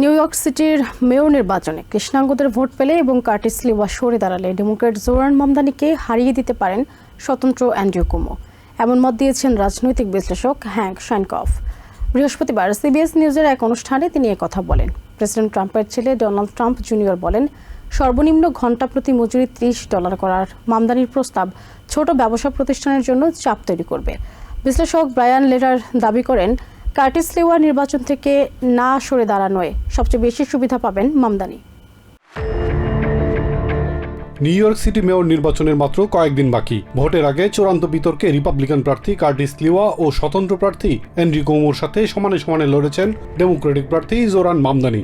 New York সিটির mayor নির্বাচনে কৃষ্ণাঙ্গদের vote পেলে এবং কার্টিস লিওয়া সরে দাঁড়ালে ডেমোক্রেট জোরান মামদানিকে হারিয়ে দিতে পারেন স্বতন্ত্র অ্যান্ড্রিউ কুমো। এমন মত দিয়েছেন রাজনৈতিক বিশ্লেষক হ্যাঙ্ক শাইনকফ বৃহস্পতিবার সিবিএস নিউজের এক অনুষ্ঠানে তিনি কথা বলেন। প্রেসিডেন্ট ট্রাম্পের ছেলে ডোনাল্ড ট্রাম্প জুনিয়র বলেন, সর্বনিম্ন ঘণ্টা প্রতি মজুরি ত্রিশ ডলার করার মামদানির প্রস্তাব ছোট ব্যবসা প্রতিষ্ঠানের জন্য চাপ তৈরি করবে। বিশ্লেষক ব্রায়ান লেরার দাবি করেন কার্টিস লেওয়া নির্বাচন থেকে না সরে দাঁড়ানোয় সবচেয়ে বেশি সুবিধা পাবেন Mamdani. New York City mayor নির্বাচনের মাত্র কয়েকদিন বাকি। ভোটের আগে চূড়ান্ত বিতর্কে রিপাবলিকান প্রার্থী কার্টিস লিওয়া ও স্বতন্ত্র প্রার্থী এন্ড্রি কোমোর সাথে সমানে সমানে লড়েছেন ডেমোক্রেটিক প্রার্থী জোরান মামদানি।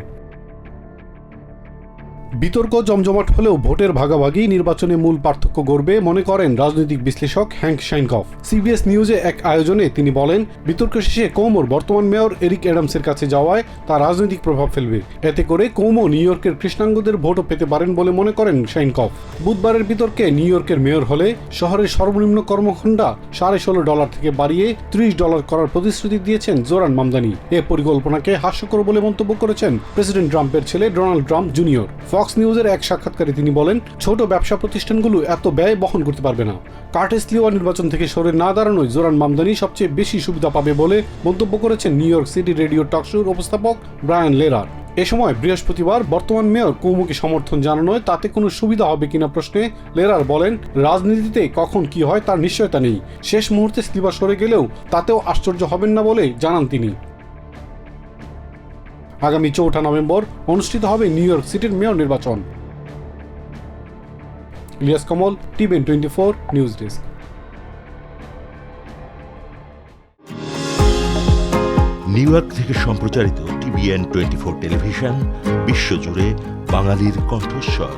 বিতর্ক জমজমাট হলেও ভোটের ভাগাভাগি, নির্বাচনে মূল পার্থক্য গড়বে মনে করেন রাজনৈতিক বিশ্লেষক হ্যাঙ্ক শাইনকফ। সিবিএস নিউজে এক আয়োজনে তিনি বলেন, বিতর্ক শেষে কৌমোর বর্তমান মেয়র এরিক অ্যাডামসের কাছে যাওয়ায় তা রাজনৈতিক প্রভাব ফেলবে। এতে করে কৌমো নিউ ইয়র্কের কৃষ্ণাঙ্গদের ভোটও পেতে পারেন বলে মনে করেন শাইনকফ। বুধবারের বিতর্কে নিউ ইয়র্কের মেয়র হলে শহরের সর্বনিম্ন কর্মঘণ্টা সাড়ে ষোলো ডলার থেকে বাড়িয়ে ত্রিশ ডলার করার প্রতিশ্রুতি দিয়েছেন জোরান মামদানি। এ পরিকল্পনাকে হাস্যকর বলে মন্তব্য করেছেন প্রেসিডেন্ট ট্রাম্পের ছেলে ডোনাল্ড ট্রাম্প জুনিয়র। ফক্স নিউজের এক সাক্ষাৎকারে তিনি বলেন, ছোট ব্যবসা প্রতিষ্ঠানগুলো এত ব্যয় বহন করতে পারবে না। কার্টেস লিওয়া নির্বাচন থেকে সরে না দাঁড়ানোয় জোরান মামদানি সবচেয়ে বেশি সুবিধা পাবে বলে মন্তব্য করেছেন নিউ ইয়র্ক সিটি রেডিও টকশোর উপস্থাপক ব্রায়ান লেরার। এ সময় বৃহস্পতিবার বর্তমান মেয়র কৌমুকে সমর্থন জানানোয় তাতে কোনো সুবিধা হবে কিনা প্রশ্নে লেরার বলেন, রাজনীতিতে কখন কি হয় তার নিশ্চয়তা নেই। শেষ মুহূর্তে স্লিবার সরে গেলেও তাতেও আশ্চর্য হবেন না বলে জানান তিনি। আগামী চৌঠা নভেম্বর অনুষ্ঠিত হবে নিউ ইয়র্ক সিটির মেয়র নির্বাচন। Ilias Kamal TVN twenty four, news desk. New York থেকে সম্প্রচারিত টিভিএন টোয়েন্টি ফোর টেলিভিশন, বিশ্বজুড়ে বাঙালির কণ্ঠস্বর।